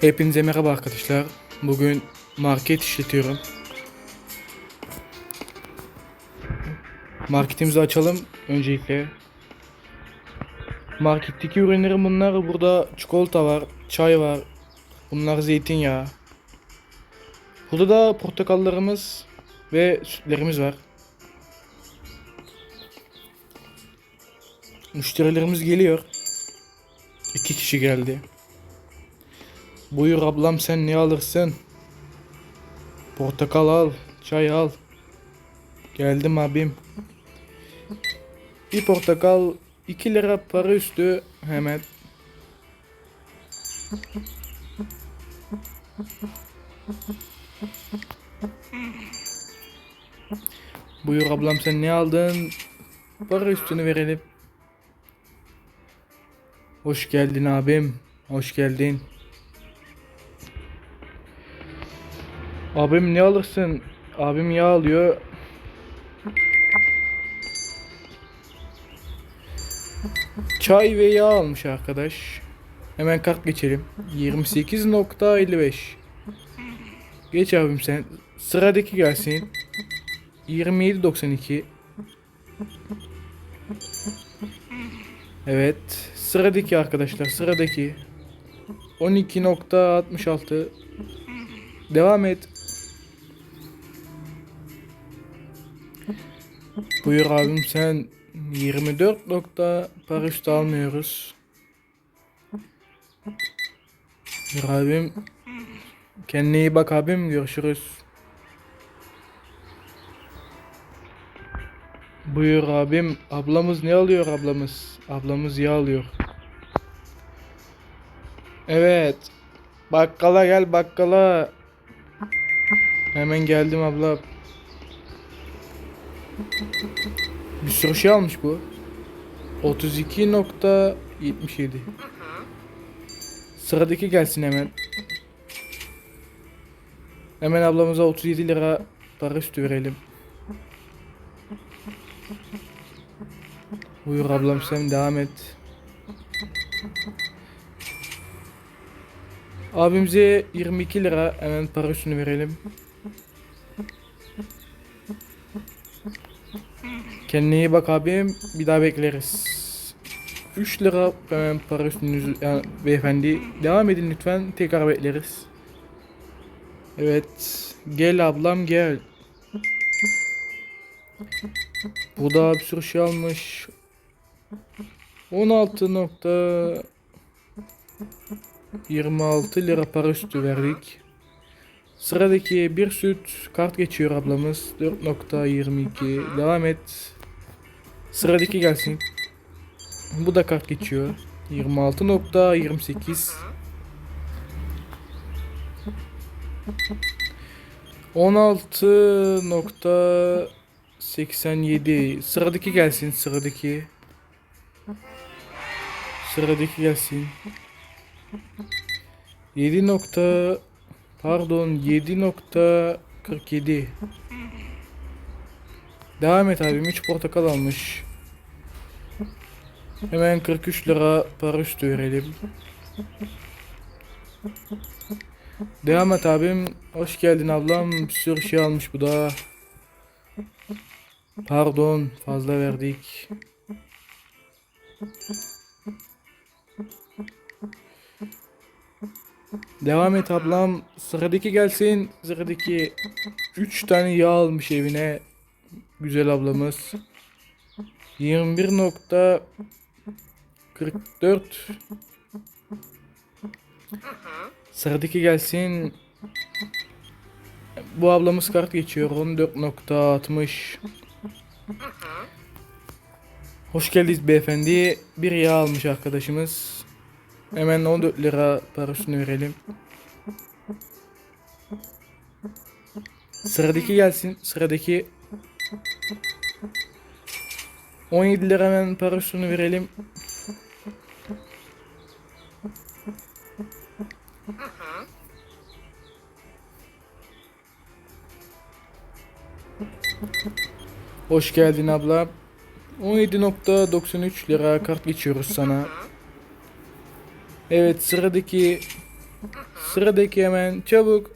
Hepinize merhaba arkadaşlar. Bugün market işletiyorum. Marketimizi açalım öncelikle. Marketteki ürünlerim bunlar. Burada çikolata var, çay var. Bunlar zeytinyağı. Burada da portakallarımız ve sütlerimiz var. Müşterilerimiz geliyor. İki kişi geldi. Buyur ablam sen ne alırsın? Portakal al, çay al. Geldim abim. Bir portakal 2 lira para üstü hemen. Buyur ablam sen ne aldın? Para üstünü verelim. Hoş geldin abim. Hoş geldin. Abim ne alırsın? Abim yağ alıyor. Çay ve yağ almış arkadaş. Hemen kart geçelim. 28.55 Geç abim sen. Sıradaki gelsin. 27.92 Evet. Sıradaki arkadaşlar. Sıradaki. 12.66 Devam et. Buyur abim sen 24 nokta para üstü almıyoruz. Buyur abim. Kendine iyi bak abim görüşürüz. Buyur abim. Ablamız ne alıyor ablamız? Ablamız yağ alıyor. Evet. Bakkala gel bakkala. Hemen geldim abla. Bir sürü şey almış bu. 32.77 Sıradaki gelsin hemen. Hemen ablamıza 37 lira para üstü verelim. Buyur ablam sen devam et. Abimize 22 lira hemen para üstünü verelim. Kendine iyi bak abim. Bir daha bekleriz. 3 lira hemen para üstünüzü yani beyefendi. Devam edin lütfen. Tekrar bekleriz. Evet. Gel ablam gel. Bu da bir sürü şey almış. 16 nokta 26 lira para üstü verdik. Sıradaki bir süt kart geçiyor ablamız. 4.22 devam et. Sıradaki gelsin. Bu da kart geçiyor. 26.28 16.87 Sıradaki gelsin sıradaki. Sıradaki gelsin. 7 nokta pardon 7.47 Devam et abim 3 portakal almış. Hemen 43 lira para üstü verelim. Devam et abim. Hoş geldin ablam. Bir sürü şey almış bu da. Pardon fazla verdik. Devam et ablam. Sıradaki gelsin. Sıradaki 3 tane yağ almış evine. Güzel ablamız. 21.44 Sıradaki gelsin. Bu ablamız kart geçiyor. 14.60 Hoş geldiniz beyefendi. Bir yağ almış arkadaşımız. Hemen 14 lira parasını verelim. Sıradaki gelsin. Sıradaki 17 lira hemen parasını verelim. Hoş geldin abla. 17.93 lira kart geçiyoruz sana. Evet sıradaki Sıradaki hemen çabuk.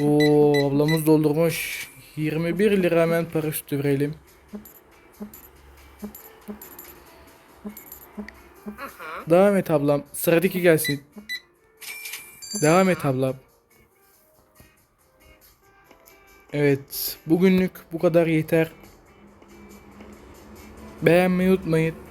Oo ablamız doldurmuş. 21 lira hemen para üstü verelim. Devam et ablam. Sıradaki gelsin. Devam et ablam. Evet. Bugünlük bu kadar yeter. Beğenmeyi unutmayın.